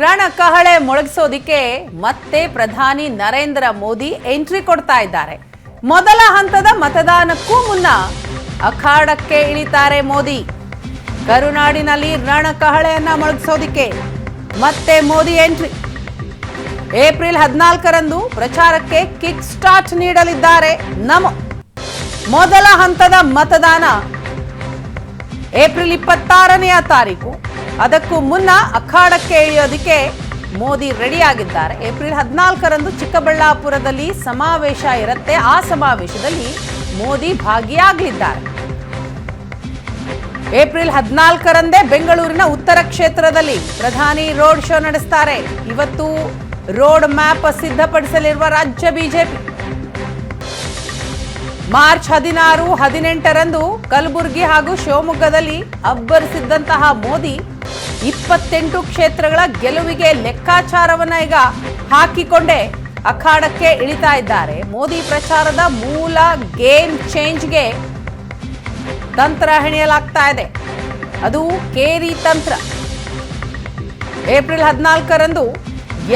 ರಣ ಕಹಳೆ ಮೊಳಗಿಸೋದಿಕ್ಕೆ ಮತ್ತೆ ಪ್ರಧಾನಿ ನರೇಂದ್ರ ಮೋದಿ ಎಂಟ್ರಿ ಕೊಡ್ತಾ ಇದ್ದಾರೆ. ಮೊದಲ ಹಂತದ ಮತದಾನಕ್ಕೂ ಮುನ್ನ ಅಖಾಡಕ್ಕೆ ಇಳಿತಾರೆ ಮೋದಿ. ಕರುನಾಡಿನಲ್ಲಿ ರಣ ಕಹಳೆಯನ್ನ ಮೊಳಗಿಸೋದಿಕ್ಕೆ ಮತ್ತೆ ಮೋದಿ ಎಂಟ್ರಿ. ಏಪ್ರಿಲ್ ಹದಿನಾಲ್ಕರಂದು ಪ್ರಚಾರಕ್ಕೆ ಕಿಕ್ ಸ್ಟಾರ್ಟ್ ನೀಡಲಿದ್ದಾರೆ ನಮೋ. ಮೊದಲ ಹಂತದ ಮತದಾನ ಏಪ್ರಿಲ್ ಇಪ್ಪತ್ತಾರನೆಯ ತಾರೀಕು. ಅದಕ್ಕೂ ಮುನ್ನ ಅಖಾಡಕ್ಕೆ ಇಳಿಯೋದಕ್ಕೆ ಮೋದಿ ರೆಡಿಯಾಗಿದ್ದಾರೆ. ಏಪ್ರಿಲ್ ಹದಿನಾಲ್ಕರಂದು ಚಿಕ್ಕಬಳ್ಳಾಪುರದಲ್ಲಿ ಸಮಾವೇಶ ಇರುತ್ತೆ. ಆ ಸಮಾವೇಶದಲ್ಲಿ ಮೋದಿ ಭಾಗಿಯಾಗಲಿದ್ದಾರೆ. ಏಪ್ರಿಲ್ ಹದಿನಾಲ್ಕರಂದೇ ಬೆಂಗಳೂರಿನ ಉತ್ತರ ಕ್ಷೇತ್ರದಲ್ಲಿ ಪ್ರಧಾನಿ ರೋಡ್ ಶೋ ನಡೆಸ್ತಾರೆ. ಇವತ್ತು ರೋಡ್ ಮ್ಯಾಪ್ ಸಿದ್ಧಪಡಿಸಲಿರುವ ರಾಜ್ಯ ಬಿಜೆಪಿ. ಮಾರ್ಚ್ ಹದಿನಾರು, ಹದಿನೆಂಟರಂದು ಕಲಬುರಗಿ ಹಾಗೂ ಶಿವಮೊಗ್ಗದಲ್ಲಿ ಅಬ್ಬರಿಸಿದ್ದಂತಹ ಮೋದಿ ಇಪ್ಪತ್ತೆಂಟು ಕ್ಷೇತ್ರಗಳ ಗೆಲುವಿಗೆ ಲೆಕ್ಕಾಚಾರವನ್ನ ಈಗ ಹಾಕಿಕೊಂಡೇ ಅಖಾಡಕ್ಕೆ ಇಳಿತಾ ಇದ್ದಾರೆ. ಮೋದಿ ಪ್ರಚಾರದ ಮೂಲ ಗೇಮ್ ಚೇಂಜ್ಗೆ ತಂತ್ರ ಹೆಣೆಯಲಾಗ್ತಾ ಇದೆ. ಅದು ಕೇರಿ ತಂತ್ರ. ಏಪ್ರಿಲ್ ಹದಿನಾಲ್ಕರಂದು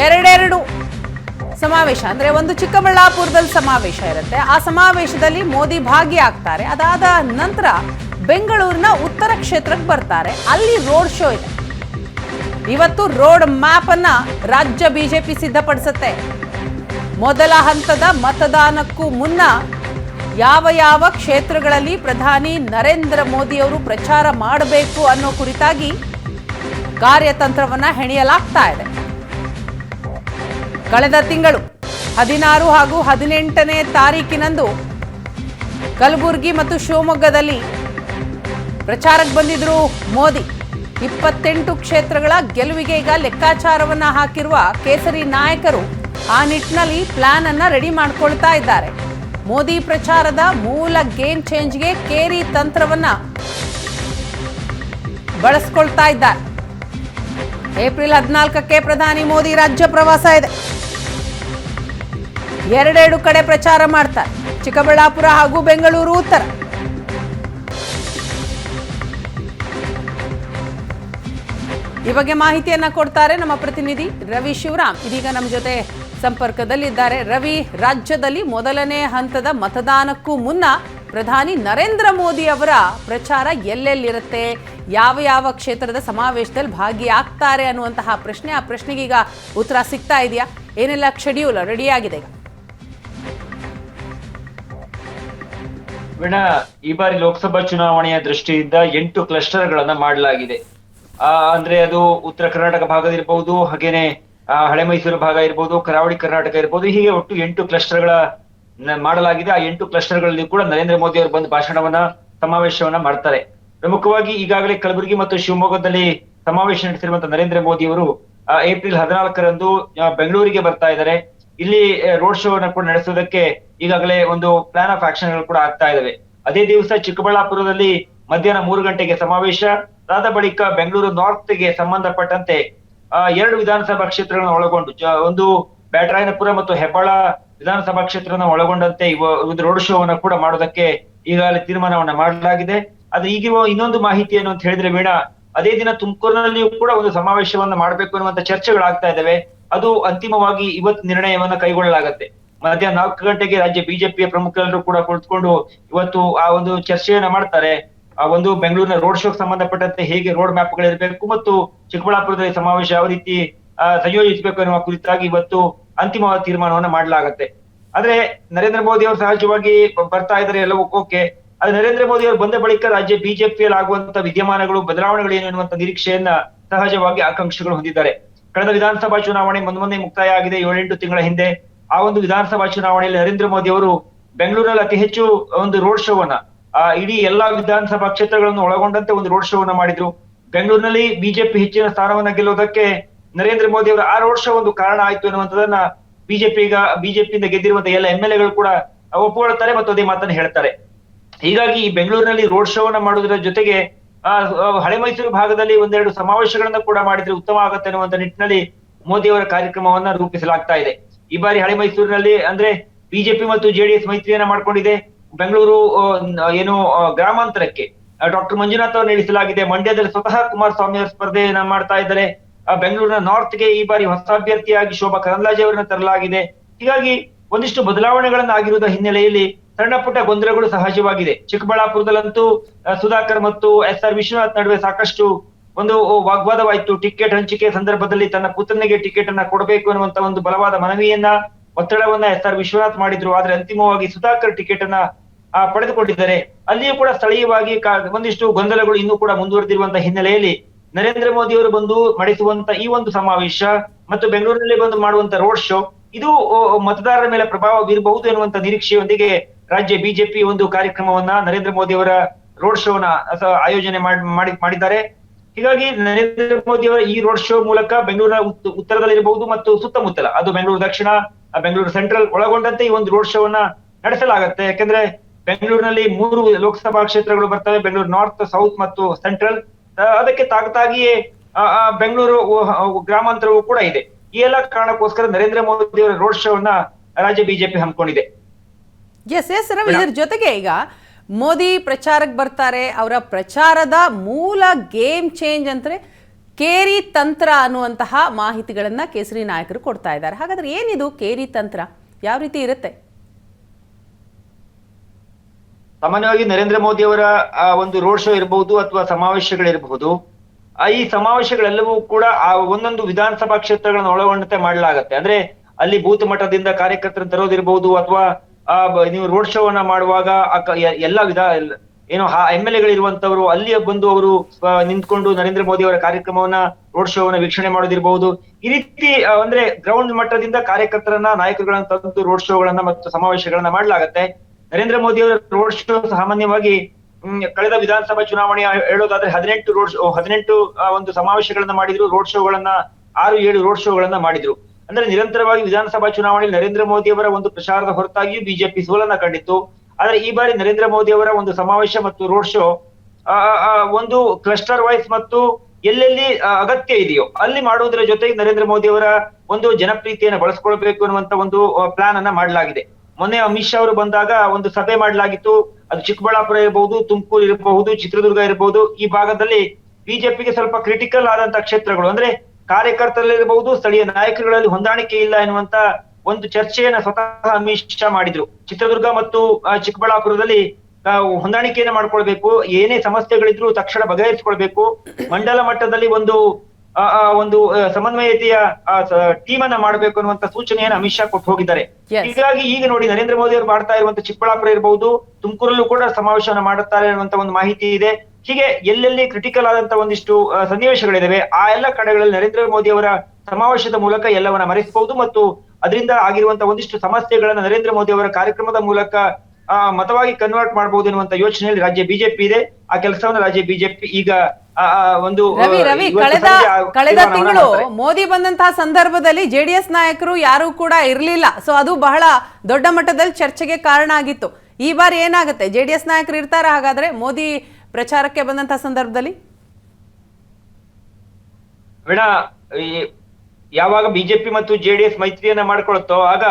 ಎರಡೆರಡು ಸಮಾವೇಶ, ಅಂದ್ರೆ ಒಂದು ಚಿಕ್ಕಬಳ್ಳಾಪುರದಲ್ಲಿ ಸಮಾವೇಶ ಇರುತ್ತೆ. ಆ ಸಮಾವೇಶದಲ್ಲಿ ಮೋದಿ ಭಾಗಿಯಾಗ್ತಾರೆ. ಅದಾದ ನಂತರ ಬೆಂಗಳೂರಿನ ಉತ್ತರ ಕ್ಷೇತ್ರಕ್ಕೆ ಬರ್ತಾರೆ. ಅಲ್ಲಿ ರೋಡ್ ಶೋ ಇದೆ. ಇವತ್ತು ರೋಡ್ ಮ್ಯಾಪ್ ಅನ್ನ ರಾಜ್ಯ ಬಿಜೆಪಿ ಸಿದ್ಧಪಡಿಸುತ್ತೆ. ಮೊದಲ ಹಂತದ ಮತದಾನಕ್ಕೂ ಮುನ್ನ ಯಾವ ಯಾವ ಕ್ಷೇತ್ರಗಳಲ್ಲಿ ಪ್ರಧಾನಿ ನರೇಂದ್ರ ಮೋದಿ ಅವರು ಪ್ರಚಾರ ಮಾಡಬೇಕು ಅನ್ನೋ ಕುರಿತಾಗಿ ಕಾರ್ಯತಂತ್ರವನ್ನ ಹೆಣೆಯಲಾಗ್ತಾ ಇದೆ. ಕಳೆದ ತಿಂಗಳು ಹದಿನಾರು ಹಾಗೂ ಹದಿನೆಂಟನೇ ತಾರೀಕಿನಂದು ಕಲಬುರಗಿ ಮತ್ತು ಶಿವಮೊಗ್ಗದಲ್ಲಿ ಪ್ರಚಾರಕ್ಕೆ ಬಂದಿದ್ರು ಮೋದಿ. ಇಪ್ಪತ್ತೆಂಟು ಕ್ಷೇತ್ರಗಳ ಗೆಲುವಿಗೆ ಈಗ ಲೆಕ್ಕಾಚಾರವನ್ನ ಹಾಕಿರುವ ಕೇಸರಿ ನಾಯಕರು ಆ ನಿಟ್ಟಿನಲ್ಲಿ ಪ್ಲಾನ್ ಅನ್ನ ರೆಡಿ ಮಾಡ್ಕೊಳ್ತಾ ಇದ್ದಾರೆ. ಮೋದಿ ಪ್ರಚಾರದ ಮೂಲ ಗೇಮ್ ಚೇಂಜ್ಗೆ ಕೇರಿ ತಂತ್ರವನ್ನ ಬಳಸ್ಕೊಳ್ತಾ ಇದ್ದಾರೆ. ಏಪ್ರಿಲ್ ಹದಿನಾಲ್ಕಕ್ಕೆ ಪ್ರಧಾನಿ ಮೋದಿ ರಾಜ್ಯ ಪ್ರವಾಸ ಇದೆ. ಎರಡೆರಡು ಕಡೆ ಪ್ರಚಾರ ಮಾಡ್ತಾರೆ. ಚಿಕ್ಕಬಳ್ಳಾಪುರ ಹಾಗೂ ಬೆಂಗಳೂರು ಉತ್ತರ. ಈ ಬಗ್ಗೆ ಮಾಹಿತಿಯನ್ನ ಕೊಡ್ತಾರೆ ನಮ್ಮ ಪ್ರತಿನಿಧಿ ರವಿ ಶಿವರಾಮ್. ಇದೀಗ ನಮ್ಮ ಜೊತೆ ಸಂಪರ್ಕದಲ್ಲಿದ್ದಾರೆ. ರವಿ, ರಾಜ್ಯದಲ್ಲಿ ಮೊದಲನೇ ಹಂತದ ಮತದಾನಕ್ಕೂ ಮುನ್ನ ಪ್ರಧಾನಿ ನರೇಂದ್ರ ಮೋದಿ ಅವರ ಪ್ರಚಾರ ಎಲ್ಲೆಲ್ಲಿರುತ್ತೆ? ಯಾವ ಯಾವ ಕ್ಷೇತ್ರದ ಸಮಾವೇಶದಲ್ಲಿ ಭಾಗಿಯಾಗ್ತಾರೆ ಅನ್ನುವಂತಹ ಪ್ರಶ್ನೆ, ಆ ಪ್ರಶ್ನೆಗೆ ಈಗ ಉತ್ತರ ಸಿಗ್ತಾ ಇದೆಯಾ? ಏನೆಲ್ಲ ಶೆಡ್ಯೂಲ್ ರೆಡಿಯಾಗಿದೆ ಈಗ? ಈ ಬಾರಿ ಲೋಕಸಭಾ ಚುನಾವಣೆಯ ದೃಷ್ಟಿಯಿಂದ ಎಂಟು ಕ್ಲಸ್ಟರ್ಗಳನ್ನ ಮಾಡಲಾಗಿದೆ. ಅಂದ್ರೆ ಅದು ಉತ್ತರ ಕರ್ನಾಟಕ ಭಾಗದಿರಬಹುದು ಹಾಗೇನೆ ಆ, ಹಳೆ ಮೈಸೂರು ಭಾಗ ಇರಬಹುದು ಕರಾವಳಿ ಕರ್ನಾಟಕ ಇರಬಹುದು ಹೀಗೆ ಒಟ್ಟು ಎಂಟು ಕ್ಲಸ್ಟರ್ಗಳ ಮಾಡಲಾಗಿದೆ. ಆ ಎಂಟು ಕ್ಲಸ್ಟರ್ಗಳಲ್ಲಿ ಕೂಡ ನರೇಂದ್ರ ಮೋದಿ ಅವರು ಬಂದು ಭಾಷಣವನ್ನ ಸಮಾವೇಶವನ್ನ ಮಾಡ್ತಾರೆ. ಪ್ರಮುಖವಾಗಿ ಈಗಾಗಲೇ ಕಲಬುರಗಿ ಮತ್ತು ಶಿವಮೊಗ್ಗದಲ್ಲಿ ಸಮಾವೇಶ ನಡೆಸಿರುವಂತಹ ನರೇಂದ್ರ ಮೋದಿ ಅವರು ಆ, ಏಪ್ರಿಲ್ ಹದಿನಾಲ್ಕರಂದು ಆ, ಬೆಂಗಳೂರಿಗೆ ಬರ್ತಾ ಇದ್ದಾರೆ. ಇಲ್ಲಿ ರೋಡ್ ಶೋ ಅನ್ನ ಕೂಡ ನಡೆಸೋದಕ್ಕೆ ಈಗಾಗಲೇ ಒಂದು ಪ್ಲಾನ್ ಆಫ್ ಆಕ್ಷನ್ ಕೂಡ ಆಗ್ತಾ ಇದಾವೆ. ಅದೇ ದಿವಸ ಚಿಕ್ಕಬಳ್ಳಾಪುರದಲ್ಲಿ ಮಧ್ಯಾಹ್ನ ಮೂರು ಗಂಟೆಗೆ ಸಮಾವೇಶ. ಅದಾದ ಬಳಿಕ ಬೆಂಗಳೂರು ನಾರ್ತ್ಗೆ ಸಂಬಂಧಪಟ್ಟಂತೆ ಎರಡು ವಿಧಾನಸಭಾ ಕ್ಷೇತ್ರಗಳನ್ನು ಒಳಗೊಂಡು ಒಂದು ಬ್ಯಾಟರಾಯನಪುರ ಮತ್ತು ಹೆಬ್ಬಾಳ ವಿಧಾನಸಭಾ ಕ್ಷೇತ್ರನ ಒಳಗೊಂಡಂತೆ ಇವ, ಒಂದು ರೋಡ್ ಶೋ ಅನ್ನ ಕೂಡ ಮಾಡೋದಕ್ಕೆ ಈಗಾಗಲೇ ತೀರ್ಮಾನವನ್ನ ಮಾಡಲಾಗಿದೆ. ಅದು ಈಗಿರುವ ಇನ್ನೊಂದು ಮಾಹಿತಿ ಏನು ಅಂತ ಹೇಳಿದ್ರೆ ವೀಣಾ, ಅದೇ ದಿನ ತುಮಕೂರಿನಲ್ಲಿಯೂ ಕೂಡ ಒಂದು ಸಮಾವೇಶವನ್ನ ಮಾಡಬೇಕು ಅನ್ನುವಂತ ಚರ್ಚೆಗಳಾಗ್ತಾ ಇದಾವೆ. ಅದು ಅಂತಿಮವಾಗಿ ಇವತ್ತು ನಿರ್ಣಯವನ್ನ ಕೈಗೊಳ್ಳಲಾಗತ್ತೆ. ಮಧ್ಯಾಹ್ನ ನಾಲ್ಕು ಗಂಟೆಗೆ ರಾಜ್ಯ ಬಿಜೆಪಿಯ ಪ್ರಮುಖರೆಲ್ಲರೂ ಕೂಡ ಕುಳಿತುಕೊಂಡು ಇವತ್ತು ಆ ಒಂದು ಚರ್ಚೆಯನ್ನ ಮಾಡ್ತಾರೆ. ಆ ಒಂದು ಬೆಂಗಳೂರಿನ ರೋಡ್ ಶೋಗೆ ಸಂಬಂಧಪಟ್ಟಂತೆ ಹೇಗೆ ರೋಡ್ ಮ್ಯಾಪ್ ಗಳಿರಬೇಕು ಮತ್ತು ಚಿಕ್ಕಬಳ್ಳಾಪುರದಲ್ಲಿ ಸಮಾವೇಶ ಯಾವ ರೀತಿ ಸಂಯೋಜಿಸಬೇಕು ಎನ್ನುವ ಕುರಿತಾಗಿ ಇವತ್ತು ಅಂತಿಮವಾದ ತೀರ್ಮಾನವನ್ನ ಮಾಡಲಾಗತ್ತೆ. ಆದ್ರೆ ನರೇಂದ್ರ ಮೋದಿ ಅವರು ಸಹಜವಾಗಿ ಬರ್ತಾ ಇದ್ದಾರೆ ಎಲ್ಲವೂ ಓಕೆ. ಆದ್ರೆ ನರೇಂದ್ರ ಮೋದಿ ಅವರು ಬಂದ ಬಳಿಕ ರಾಜ್ಯ ಬಿಜೆಪಿಯಲ್ಲಿ ಆಗುವಂತಹ ವಿದ್ಯಮಾನಗಳು, ಬದಲಾವಣೆಗಳು ಏನು ಎನ್ನುವಂತ ನಿರೀಕ್ಷೆಯನ್ನ ಸಹಜವಾಗಿ ಆಕಾಂಕ್ಷಿಗಳು ಹೊಂದಿದ್ದಾರೆ. ಕಳೆದ ವಿಧಾನಸಭಾ ಚುನಾವಣೆ ಮೊನ್ನೆ ಮುಕ್ತಾಯ ಆಗಿದೆ ಏಳೆಂಟು ತಿಂಗಳ ಹಿಂದೆ. ಆ ಒಂದು ವಿಧಾನಸಭಾ ಚುನಾವಣೆಯಲ್ಲಿ ನರೇಂದ್ರ ಮೋದಿ ಅವರು ಬೆಂಗಳೂರಲ್ಲಿ ಅತಿ ಹೆಚ್ಚು ಒಂದು ರೋಡ್ ಶೋವನ್ನ ಆ, ಇಡೀ ಎಲ್ಲಾ ವಿಧಾನಸಭಾ ಕ್ಷೇತ್ರಗಳನ್ನು ಒಳಗೊಂಡಂತೆ ಒಂದು ರೋಡ್ ಶೋವನ್ನ ಮಾಡಿದ್ರು. ಬೆಂಗಳೂರಿನಲ್ಲಿ ಬಿಜೆಪಿ ಹೆಚ್ಚಿನ ಸ್ಥಾನವನ್ನ ಗೆಲ್ಲುವುದಕ್ಕೆ ನರೇಂದ್ರ ಮೋದಿ ಅವರ ಆ ರೋಡ್ ಶೋ ಒಂದು ಕಾರಣ ಆಯ್ತು ಎನ್ನುವಂಥದ್ದನ್ನ ಬಿಜೆಪಿ ಈಗ, ಬಿಜೆಪಿಯಿಂದ ಗೆದ್ದಿರುವಂತಹ ಎಲ್ಲ ಎಂ ಎಲ್ ಎಗಳು ಕೂಡ ಒಪ್ಪಿಕೊಳ್ತಾರೆ ಮತ್ತು ಅದೇ ಮಾತನ್ನ ಹೇಳ್ತಾರೆ. ಹೀಗಾಗಿ ಈ ಬೆಂಗಳೂರಿನಲ್ಲಿ ರೋಡ್ ಶೋವನ್ನ ಮಾಡುವುದರ ಜೊತೆಗೆ ಹಳೆ ಮೈಸೂರು ಭಾಗದಲ್ಲಿ ಒಂದೆರಡು ಸಮಾವೇಶಗಳನ್ನ ಕೂಡ ಮಾಡಿದ್ರೆ ಉತ್ತಮ ಆಗುತ್ತೆ ಅನ್ನುವಂತ ನಿಟ್ಟಿನಲ್ಲಿ ಮೋದಿ ಅವರ ಕಾರ್ಯಕ್ರಮವನ್ನ ರೂಪಿಸಲಾಗ್ತಾ ಇದೆ. ಈ ಬಾರಿ ಹಳೆ ಮೈಸೂರಿನಲ್ಲಿ ಅಂದ್ರೆ ಬಿಜೆಪಿ ಮತ್ತು ಜೆಡಿಎಸ್ ಮೈತ್ರಿಯನ್ನ ಮಾಡ್ಕೊಂಡಿದೆ. ಬೆಂಗಳೂರು ಏನು ಗ್ರಾಮಾಂತರಕ್ಕೆ ಡಾಕ್ಟರ್ ಮಂಜುನಾಥ್ ಅವರು ನಡೆಸಲಾಗಿದೆ ಮಂಡ್ಯದಲ್ಲಿ ಸ್ವತಃ ಕುಮಾರಸ್ವಾಮಿ ಅವರು ಸ್ಪರ್ಧೆಯನ್ನ ಮಾಡ್ತಾ ಇದ್ದಾರೆ. ಬೆಂಗಳೂರಿನ ನಾರ್ತ್ಗೆ ಈ ಬಾರಿ ಹೊಸ ಅಭ್ಯರ್ಥಿಯಾಗಿ ಶೋಭಾ ಕರಂದ್ಲಾಜೆ ಅವರನ್ನ ತರಲಾಗಿದೆ. ಹೀಗಾಗಿ ಒಂದಿಷ್ಟು ಬದಲಾವಣೆಗಳನ್ನ ಆಗಿರುವ ಹಿನ್ನೆಲೆಯಲ್ಲಿ ಸಣ್ಣ ಪುಟ್ಟ ಗೊಂದಲಗಳು ಸಹಜವಾಗಿದೆ. ಚಿಕ್ಕಬಳ್ಳಾಪುರದಲ್ಲಂತೂ ಸುಧಾಕರ್ ಮತ್ತು ಎಸ್ ಆರ್ ವಿಶ್ವನಾಥ್ ನಡುವೆ ಸಾಕಷ್ಟು ಒಂದು ವಾಗ್ವಾದವಾಯಿತು. ಟಿಕೆಟ್ ಹಂಚಿಕೆ ಸಂದರ್ಭದಲ್ಲಿ ತನ್ನ ಪುತ್ರನಿಗೆ ಟಿಕೆಟ್ ಅನ್ನ ಕೊಡಬೇಕು ಅನ್ನುವಂತ ಒಂದು ಬಲವಾದ ಮನವಿಯನ್ನ ಒತ್ತಡವನ್ನ ಎಸ್ ಆರ್ ವಿಶ್ವನಾಥ್ ಮಾಡಿದ್ರು. ಆದ್ರೆ ಅಂತಿಮವಾಗಿ ಸುಧಾಕರ್ ಟಿಕೆಟ್ ಅನ್ನ ಆ, ಪಡೆದುಕೊಂಡಿದ್ದಾರೆ. ಅಲ್ಲಿಯೂ ಕೂಡ ಸ್ಥಳೀಯವಾಗಿ ಒಂದಿಷ್ಟು ಗೊಂದಲಗಳು ಇನ್ನೂ ಕೂಡ ಮುಂದುವರೆದಿರುವಂತಹ ಹಿನ್ನೆಲೆಯಲ್ಲಿ ನರೇಂದ್ರ ಮೋದಿ ಅವರು ಬಂದು ನಡೆಸುವಂತ ಈ ಒಂದು ಸಮಾವೇಶ ಮತ್ತು ಬೆಂಗಳೂರಿನಲ್ಲಿ ಬಂದು ಮಾಡುವಂತ ರೋಡ್ ಶೋ ಇದು ಮತದಾರರ ಮೇಲೆ ಪ್ರಭಾವ ಬೀರಬಹುದು ಎನ್ನುವಂತ ನಿರೀಕ್ಷೆಯೊಂದಿಗೆ ರಾಜ್ಯ ಬಿಜೆಪಿ ಒಂದು ಕಾರ್ಯಕ್ರಮವನ್ನ ನರೇಂದ್ರ ಮೋದಿ ಅವರ ರೋಡ್ ಶೋನ ಆಯೋಜನೆ ಮಾಡ್- ಮಾಡಿ ಮಾಡಿದ್ದಾರೆ. ಹೀಗಾಗಿ ನರೇಂದ್ರ ಮೋದಿ ಅವರ ಈ ರೋಡ್ ಶೋ ಮೂಲಕ ಬೆಂಗಳೂರಿನ ಉತ್- ಉತ್ತರದಲ್ಲಿರಬಹುದು ಮತ್ತು ಸುತ್ತಮುತ್ತಲ ಅದು ಬೆಂಗಳೂರು ದಕ್ಷಿಣ ಬೆಂಗಳೂರು ಸೆಂಟ್ರಲ್ ಒಳಗೊಂಡಂತೆ ಈ ಒಂದು ರೋಡ್ ಶೋವನ್ನ ನಡೆಸಲಾಗುತ್ತೆ. ಯಾಕಂದ್ರೆ ಬೆಂಗಳೂರಿನಲ್ಲಿ ಮೂರು ಲೋಕಸಭಾ ಕ್ಷೇತ್ರಗಳು ಬರ್ತವೆ ಬೆಂಗಳೂರು ನಾರ್ತ್ ಸೌತ್ ಮತ್ತು ಸೆಂಟ್ರಲ್ ಅದಕ್ಕೆ ತಾಗತಾಗಿಯೇ ಬೆಂಗಳೂರು ಗ್ರಾಮಾಂತರವೂ ಕೂಡ ಇದೆ. ಈ ಎಲ್ಲ ಕಾರಣಕ್ಕೋಸ್ಕರ ನರೇಂದ್ರ ಮೋದಿ ಅವರ ರೋಡ್ ಶೋವನ್ನ ರಾಜ್ಯ ಬಿಜೆಪಿ ಹಮ್ಮಿಕೊಂಡಿದೆ. ಎಸ್ ಎಸ್ ರವಿ ಇದ್ರ ಜೊತೆಗೆ ಈಗ ಮೋದಿ ಪ್ರಚಾರಕ್ಕೆ ಬರ್ತಾರೆ ಅವರ ಪ್ರಚಾರದ ಮೂಲ ಗೇಮ್ ಚೇಂಜ್ ಅಂದ್ರೆ ಕೇರಿ ತಂತ್ರ ಅನ್ನುವಂತಹ ಮಾಹಿತಿಗಳನ್ನ ಕೇಸರಿ ನಾಯಕರು ಕೊಡ್ತಾ ಇದ್ದಾರೆ. ಹಾಗಾದ್ರೆ ಏನಿದು ಕೇರಿ ತಂತ್ರ? ಯಾವ ರೀತಿ ಇರುತ್ತೆ? ಸಾಮಾನ್ಯವಾಗಿ ನರೇಂದ್ರ ಮೋದಿ ಅವರ ಒಂದು ರೋಡ್ ಶೋ ಇರಬಹುದು ಅಥವಾ ಸಮಾವೇಶಗಳಿರಬಹುದು ಈ ಸಮಾವೇಶಗಳೆಲ್ಲವೂ ಕೂಡ ಆ ಒಂದೊಂದು ವಿಧಾನಸಭಾ ಕ್ಷೇತ್ರಗಳನ್ನು ಒಳಗೊಂಡಂತೆ ಮಾಡಲಾಗತ್ತೆ. ಅಂದ್ರೆ ಅಲ್ಲಿ ಬೂತ್ ಮಟ್ಟದಿಂದ ಕಾರ್ಯಕರ್ತರನ್ನು ತರೋದಿರಬಹುದು ಅಥವಾ, ಆ ನೀವು ರೋಡ್ ಶೋ ಅನ್ನ ಮಾಡುವಾಗ ಎಲ್ಲಾ ವಿಧ ಏನು ಎಂ ಎಲ್ ಎಗಳಿರುವಂತವರು ಅಲ್ಲಿ ಬಂದು ಅವರು ನಿಂತ್ಕೊಂಡು ನರೇಂದ್ರ ಮೋದಿ ಅವರ ಕಾರ್ಯಕ್ರಮವನ್ನ, ರೋಡ್ ಶೋವನ್ನ ವೀಕ್ಷಣೆ ಮಾಡೋದಿರಬಹುದು ಈ ರೀತಿ ಅಂದ್ರೆ ಗ್ರೌಂಡ್ ಮಟ್ಟದಿಂದ ಕಾರ್ಯಕರ್ತರನ್ನ, ನಾಯಕರುಗಳನ್ನ ತಂದು ರೋಡ್ ಶೋಗಳನ್ನ ಮತ್ತು ಸಮಾವೇಶಗಳನ್ನ ಮಾಡಲಾಗತ್ತೆ. ನರೇಂದ್ರ ಮೋದಿ ಅವರ ರೋಡ್ ಶೋ ಸಾಮಾನ್ಯವಾಗಿ ಕಳೆದ ವಿಧಾನಸಭಾ ಚುನಾವಣೆ ಹೇಳೋದಾದ್ರೆ ಹದಿನೆಂಟು ರೋಡ್ ಶೋ ಹದಿನೆಂಟು ಒಂದು ಸಮಾವೇಶಗಳನ್ನ ಮಾಡಿದ್ರು ರೋಡ್ ಶೋಗಳನ್ನ ಆರು, ಏಳು ರೋಡ್ ಶೋಗಳನ್ನ ಮಾಡಿದ್ರು. ಅಂದ್ರೆ ನಿರಂತರವಾಗಿ ವಿಧಾನಸಭಾ ಚುನಾವಣೆಯಲ್ಲಿ ನರೇಂದ್ರ ಮೋದಿ ಅವರ ಒಂದು ಪ್ರಚಾರದ ಹೊರತಾಗಿಯೂ ಬಿಜೆಪಿ ಸೋಲನ್ನ ಕಂಡಿತ್ತು. ಆದ್ರೆ ಈ ಬಾರಿ ನರೇಂದ್ರ ಮೋದಿ ಅವರ ಒಂದು ಸಮಾವೇಶ ಮತ್ತು ರೋಡ್ ಶೋ ಒಂದು ಕ್ಲಸ್ಟರ್ ವೈಸ್ ಮತ್ತು ಎಲ್ಲೆಲ್ಲಿ ಅಗತ್ಯ ಇದೆಯೋ, ಅಲ್ಲಿ ಮಾಡುವುದರ ಜೊತೆಗೆ ನರೇಂದ್ರ ಮೋದಿ ಅವರ ಒಂದು ಜನಪ್ರೀತಿಯನ್ನು ಬಳಸ್ಕೊಳ್ಬೇಕು ಅನ್ನುವಂತ ಒಂದು ಪ್ಲಾನ್ ಅನ್ನ ಮಾಡಲಾಗಿದೆ. ಮೊನ್ನೆ ಅಮಿತ್ ಶಾ ಅವರು ಬಂದಾಗ ಒಂದು ಸಭೆ ಮಾಡಲಾಗಿತ್ತು. ಅದು ಚಿಕ್ಕಬಳ್ಳಾಪುರ ಇರಬಹುದು ತುಮಕೂರು ಇರಬಹುದು ಚಿತ್ರದುರ್ಗ ಇರಬಹುದು ಈ ಭಾಗದಲ್ಲಿ ಬಿಜೆಪಿಗೆ ಸ್ವಲ್ಪ ಕ್ರಿಟಿಕಲ್ ಆದಂತಹ ಕ್ಷೇತ್ರಗಳು. ಅಂದ್ರೆ ಕಾರ್ಯಕರ್ತರಲ್ಲಿರಬಹುದು ಸ್ಥಳೀಯ ನಾಯಕರುಗಳಲ್ಲಿ ಹೊಂದಾಣಿಕೆ ಇಲ್ಲ ಎನ್ನುವಂತ ಒಂದು ಚರ್ಚೆಯನ್ನ ಸ್ವತಃ ಅಮಿತ್ ಶಾ ಮಾಡಿದ್ರು. ಚಿತ್ರದುರ್ಗ ಮತ್ತು ಚಿಕ್ಕಬಳ್ಳಾಪುರದಲ್ಲಿ ಹೊಂದಾಣಿಕೆಯನ್ನ ಮಾಡ್ಕೊಳ್ಬೇಕು. ಏನೇ ಸಮಸ್ಯೆಗಳಿದ್ರು ತಕ್ಷಣ ಬಗೆಹರಿಸಿಕೊಳ್ಬೇಕು. ಮಂಡಲ ಮಟ್ಟದಲ್ಲಿ ಒಂದು ಆ, ಒಂದು ಸಮನ್ವಯತೆಯ ಟೀಮ್ ಅನ್ನ ಮಾಡಬೇಕು ಅನ್ನುವಂತ ಸೂಚನೆಯನ್ನು ಅಮಿತ್ ಶಾ ಕೊಟ್ಟು ಹೋಗಿದ್ದಾರೆ. ಹೀಗಾಗಿ ಈಗ ನೋಡಿ ನರೇಂದ್ರ ಮೋದಿ ಅವರು ಮಾಡ್ತಾ ಇರುವಂತ ಚಿಕ್ಕಬಳ್ಳಾಪುರ ಇರಬಹುದು ತುಮಕೂರಲ್ಲೂ ಕೂಡ ಸಮಾವೇಶವನ್ನು ಮಾಡುತ್ತಾರೆ ಅನ್ನುವಂತ ಒಂದು ಮಾಹಿತಿ ಇದೆ ಹೀಗೆ ಎಲ್ಲೆಲ್ಲಿ ಕ್ರಿಟಿಕಲ್ ಆದಂತ ಒಂದಿಷ್ಟು ಸನ್ನಿವೇಶಗಳಿದಾವೆ ಆ ಎಲ್ಲ ಕಡೆಗಳಲ್ಲಿ ನರೇಂದ್ರ ಮೋದಿ ಅವರ ಸಮಾವೇಶದ ಮೂಲಕ ಎಲ್ಲವನ್ನ ಮರೆಸಬಹುದು ಮತ್ತು ಅದರಿಂದ ಆಗಿರುವಂತ ಒಂದಿಷ್ಟು ಸಮಸ್ಯೆಗಳನ್ನ ನರೇಂದ್ರ ಮೋದಿ ಅವರ ಕಾರ್ಯಕ್ರಮದ ಮೂಲಕ ಆ, ಮತವಾಗಿ ಕನ್ವರ್ಟ್ ಮಾಡಬಹುದು ಎನ್ನುವಂತ ಯೋಚನೆಯಲ್ಲಿ ರಾಜ್ಯ ಬಿಜೆಪಿ ಇದೆ. ಆ ಕೆಲಸವನ್ನು ರಾಜ್ಯ ಬಿಜೆಪಿ ಈಗ ಒಂದು ರವಿ ರವಿ ಕಳೆದ ಕಳೆದ ತಿಂಗಳು ಮೋದಿ ಬಂದಂತಹ ಸಂದರ್ಭದಲ್ಲಿ ಜೆಡಿಎಸ್ ನಾಯಕರು ಯಾರು ಕೂಡ ಇರಲಿಲ್ಲ. ಸೊ ಅದು ಬಹಳ ದೊಡ್ಡ ಮಟ್ಟದಲ್ಲಿ ಚರ್ಚೆಗೆ ಕಾರಣ ಆಗಿತ್ತು. ಈ ಬಾರಿ ಏನಾಗುತ್ತೆ? ಜೆಡಿಎಸ್ ನಾಯಕರು ಇರ್ತಾರ? ಹಾಗಾದ್ರೆ ಮೋದಿ ಪ್ರಚಾರಕ್ಕೆ ಬಂದಂತಹ ಸಂದರ್ಭದಲ್ಲಿ? ಯಾವಾಗ ಬಿಜೆಪಿ ಮತ್ತು ಜೆಡಿಎಸ್ ಮೈತ್ರಿಯನ್ನ ಮಾಡ್ಕೊಳತ್ತೋ ಆಗ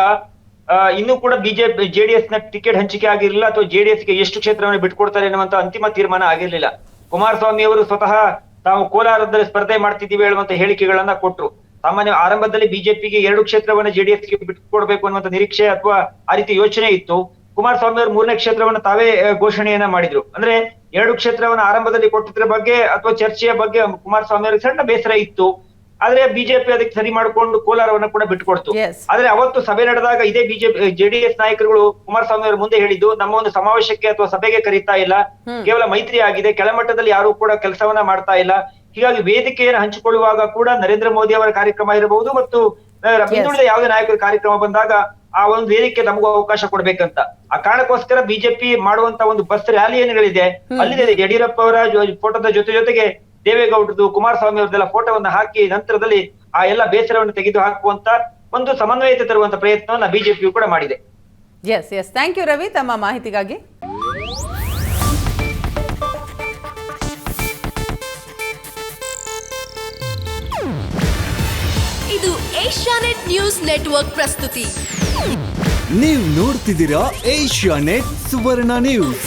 ಇನ್ನೂ ಕೂಡ ಬಿಜೆಪಿ ಜೆಡಿಎಸ್ನ ಟಿಕೆಟ್ ಹಂಚಿಕೆ ಆಗಿರಲಿಲ್ಲ ಅಥವಾ ಜೆಡಿಎಸ್ಗೆ ಎಷ್ಟು ಕ್ಷೇತ್ರವನ್ನು ಬಿಟ್ಕೊಡ್ತಾರೆ ಅನ್ನುವಂತ ಅಂತಿಮ ತೀರ್ಮಾನ ಆಗಿರಲಿಲ್ಲ. ಕುಮಾರಸ್ವಾಮಿ ಅವರು ಸ್ವತಃ ತಾವು ಕೋಲಾರದಲ್ಲಿ ಸ್ಪರ್ಧೆ ಮಾಡ್ತಿದ್ದೀವಿ ಹೇಳುವಂತ ಹೇಳಿಕೆಗಳನ್ನ ಕೊಟ್ರು. ಸಾಮಾನ್ಯ ಆರಂಭದಲ್ಲಿ ಬಿಜೆಪಿಗೆ ಎರಡು ಕ್ಷೇತ್ರವನ್ನ ಜೆಡಿಎಸ್ಗೆ ಬಿಟ್ಕೊಡ್ಬೇಕು ಅನ್ನುವಂತ ನಿರೀಕ್ಷೆ ಅಥವಾ ಆ ರೀತಿ ಯೋಚನೆ ಇತ್ತು. ಕುಮಾರಸ್ವಾಮಿ ಅವರು ಮೂರನೇ ಕ್ಷೇತ್ರವನ್ನ ತಾವೇ ಘೋಷಣೆಯನ್ನ ಮಾಡಿದ್ರು. ಅಂದ್ರೆ ಎರಡು ಕ್ಷೇತ್ರವನ್ನ ಆರಂಭದಲ್ಲಿ ಕೊಟ್ಟಿದ್ರ ಬಗ್ಗೆ ಅಥವಾ ಚರ್ಚೆಯ ಬಗ್ಗೆ ಕುಮಾರಸ್ವಾಮಿ ಅವರಿಗೆ ಸಣ್ಣ ಬೇಸರ ಇತ್ತು. ಆದ್ರೆ ಬಿಜೆಪಿ ಅದಕ್ಕೆ ಸರಿ ಮಾಡಿಕೊಂಡು ಕೋಲಾರವನ್ನ ಕೂಡ ಬಿಟ್ಟುಕೊಡ್ತು. ಆದ್ರೆ ಅವತ್ತು ಸಭೆ ನಡೆದಾಗ ಇದೇ ಬಿಜೆಪಿ ಜೆಡಿಎಸ್ ನಾಯಕರುಗಳು ಕುಮಾರಸ್ವಾಮಿ ಅವರ ಮುಂದೆ ಹೇಳಿದ್ದು ನಮ್ಮ ಒಂದು ಸಮಾವೇಶಕ್ಕೆ ಅಥವಾ ಸಭೆಗೆ ಕರೀತಾ ಇಲ್ಲ. ಕೇವಲ ಮೈತ್ರಿ ಆಗಿದೆ ಕೆಳಮಟ್ಟದಲ್ಲಿ ಯಾರು ಕೂಡ ಕೆಲಸವನ್ನ ಮಾಡ್ತಾ ಇಲ್ಲ. ಹೀಗಾಗಿ ವೇದಿಕೆಯನ್ನು ಹಂಚಿಕೊಳ್ಳುವಾಗ ಕೂಡ ನರೇಂದ್ರ ಮೋದಿ ಅವರ ಕಾರ್ಯಕ್ರಮ ಇರಬಹುದು ಮತ್ತು ಹಿಂದುಳಿದ ಯಾವುದೇ ನಾಯಕರ ಕಾರ್ಯಕ್ರಮ ಬಂದಾಗ ಆ ಒಂದು ವೇದಿಕೆ ನಮಗೂ ಅವಕಾಶ ಕೊಡ್ಬೇಕಂತ. ಆ ಕಾರಣಕ್ಕೋಸ್ಕರ ಬಿಜೆಪಿ ಮಾಡುವಂತ ಒಂದು ಬಸ್ ರ್ಯಾಲಿ ಏನುಗಳಿದೆ ಅಲ್ಲಿ ಯಡಿಯೂರಪ್ಪ ಅವರ ಫೋಟೋದ ಜೊತೆ ಜೊತೆಗೆ ದೇವೇಗೌಡರದು ಕುಮಾರಸ್ವಾಮಿ ಅವರದೆಲ್ಲ ಫೋಟೋವನ್ನು ಹಾಕಿ ನಂತರದಲ್ಲಿ ಆ ಎಲ್ಲ ಬೇಸರವನ್ನು ತೆಗೆದು ಹಾಕುವಂತ ಒಂದು ಸಮನ್ವಯತೆ ತರುವಂತ ಪ್ರಯತ್ನವನ್ನು ಬಿಜೆಪಿಯು ಕೂಡ ಮಾಡಿದೆ. Yes yes thank you Ravi ತಮ್ಮ ಮಾಹಿತಿಗಾಗಿ. ಇದು ಏಷ್ಯಾನೆಟ್ ನ್ಯೂಸ್ ನೆಟ್ವರ್ಕ್ ಪ್ರಸ್ತುತಿ. ನೀವು ನೋಡ್ತಿದ್ದೀರಾ ಏಷ್ಯಾ ನೆಟ್ ಸುವರ್ಣ ನ್ಯೂಸ್.